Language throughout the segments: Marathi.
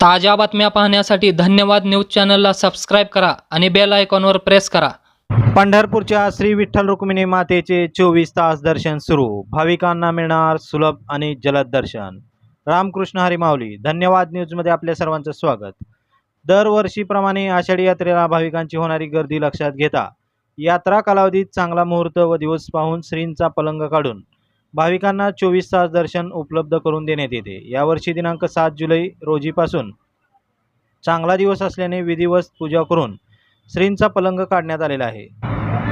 ताज्या बातम्या पाहण्यासाठी धन्यवाद न्यूज चॅनलला सबस्क्राईब करा आणि बेल आयकॉनवर प्रेस करा. पंढरपूरच्या श्री विठ्ठल रुक्मिणी मातेचे चोवीस तास दर्शन सुरू. भाविकांना मिळणार सुलभ आणि जलद दर्शन. रामकृष्ण हरिमावली धन्यवाद न्यूजमध्ये आपल्या सर्वांचं स्वागत. दरवर्षीप्रमाणे आषाढी यात्रेला भाविकांची होणारी गर्दी लक्षात घेता. यात्रा कालावधीत चांगला मुहूर्त व दिवस पाहून श्रींचा पलंग काढून भाविकांना चोवीस तास दर्शन उपलब्ध करून देण्यात येते. यावर्षी दिनांक सात जुलै रोजीपासून चांगला दिवस असल्याने विधिवत पूजा करून श्रींचा पलंग काढण्यात आलेला आहे.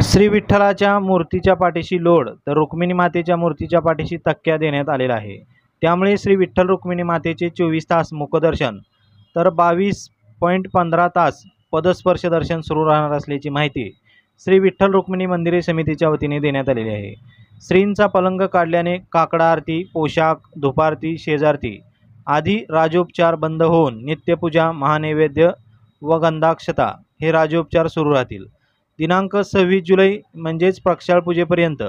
श्री विठ्ठलाच्या मूर्तीच्या पाठीशी लोड तर रुक्मिणी मातेच्या मूर्तीच्या पाठीशी तक्क्या देण्यात आलेला आहे. त्यामुळे श्री विठ्ठल रुक्मिणी मातेचे चोवीस तास मुखदर्शन तर बावीस पॉईंट पंधरा तास पदस्पर्श दर्शन सुरू राहणार असल्याची माहिती श्री विठ्ठल रुक्मिणी मंदिरे समितीच्या वतीने देण्यात आलेली आहे. श्रींचा पलंग काढल्याने काकडा आरती पोशाख धुपारती शेजारती आधी राजोपचार बंद होऊन नित्यपूजा महानैवेद्य व गंधाक्षता हे राजोपचार सुरू राहतील. दिनांक सव्वीस जुलै म्हणजेच प्रक्षाळ पूजेपर्यंत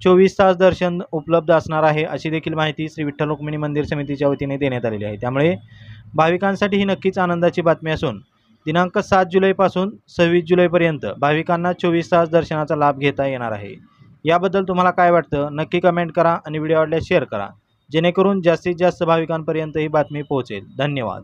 चोवीस तास दर्शन उपलब्ध असणार आहे अशी देखील माहिती श्री विठ्ठल रुक्मिणी मंदिर समितीच्या वतीने देण्यात आलेली आहे. त्यामुळे भाविकांसाठी ही नक्कीच आनंदाची बातमी असून दिनांक सात जुलैपासून सव्वीस जुलैपर्यंत भाविकांना चोवीस तास दर्शनाचा लाभ घेता येणार आहे. याबद्दल तुम्हाला काय वाटतं? नक्की कमेंट करा आणि व्हिडिओ आवडल्यास शेअर करा. जेणेकरून जास्तीत जास्त भाविकांपर्यंत ही बातमी पोहोचेल. धन्यवाद.